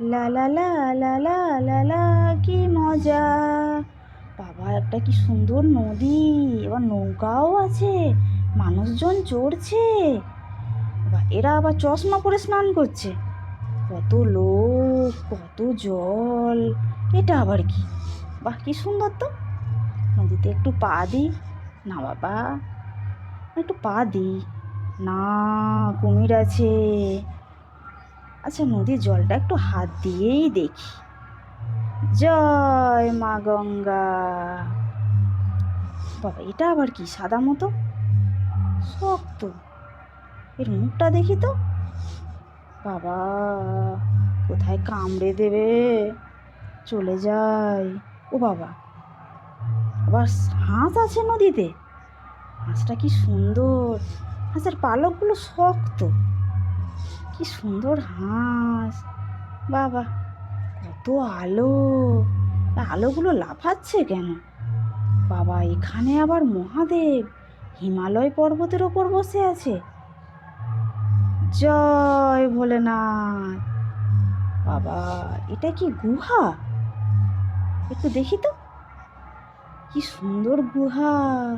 লা লা লা লা লা লা লা, কি মজা। বাবা, একটা কি সুন্দর নদী, এবার নৌকাও আছে, মানুষজন চড়ছে। এরা আবার চশমা পরে স্নান করছে। কত লোক, কত জল, এটা আবার কি? বাহ, কি সুন্দর তো। নদীতে একটু পা দিই। না, বাবা, একটু পা দিই। না, কুমির আছে। আচ্ছা নদীর জলটা একটু হাত দিয়েই দেখি। জয় মা গঙ্গা। বাবা, এটা আবার কি, সাদা মতো? শক্ত। এর মুখটা দেখি তো। বাবা, কোথায় কামড়ে দেবে? চলে যায়। ও বাবা, আবার হাঁস আছে নদীতে? হাঁসটা কি সুন্দর। হাঁসের পালকগুলো শক্ত। কি সুন্দর হাঁস। বাবা, কত আলো। আলোগুলো লাফাচ্ছে কেন? বাবা, এখানে আবার মহাদেব। হিমালয় পর্বতের ওপর বসে আছে। জয় ভোলেনাথ। বাবা, এটা কি গুহা? একটু দেখি তো। কি সুন্দর গুহা।